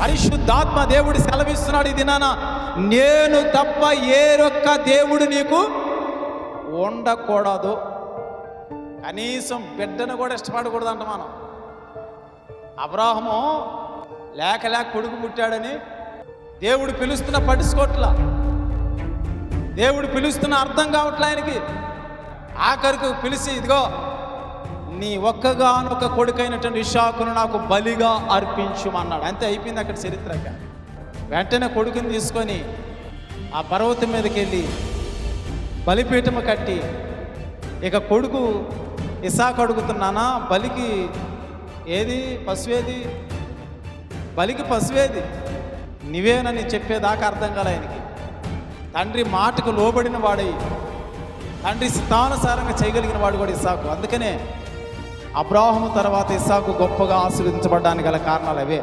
పరిశుద్ధాత్మ దేవుడు సెలవిస్తున్నాడు ఇది నాన్న నేను తప్ప ఏరొక్క దేవుడు నీకు ఉండకూడదు. కనీసం బిడ్డను కూడా ఇష్టపడకూడదంట మనం. అబ్రాహము లేక లేక కొడుకు పుట్టాడని దేవుడు పిలుస్తున్న పట్టించుకోట్లా దేవుడు పిలుస్తున్న అర్థం కావట్లే ఆయనకి. ఆఖరికి పిలిచి ఇదిగో నీ ఒక్కగానొక్క కొడుకైనటువంటి ఇషాకును నాకు బలిగా అర్పించుమన్నాడు. అంతే అయిపోయింది అక్కడ చరిత్రక వెంటనే కొడుకుని తీసుకొని ఆ పర్వతం మీదకి వెళ్ళి బలిపీఠము కట్టి ఇక కొడుకు ఇసాకు అడుగుతున్నానా బలికి ఏది పశువేది? బలికి పశువేది? నీవేనని చెప్పేదాకా అర్థం కాలే ఆయనకి. తండ్రి మాటకు లోబడిన వాడై తండ్రి స్థానుసారంగా చేయగలిగిన వాడు కూడా ఇసాకు అందుకనే అబ్రాహము తర్వాత ఇస్సాకు గొప్పగా ఆశీర్వదించబడడానికి గల కారణాలు అవే.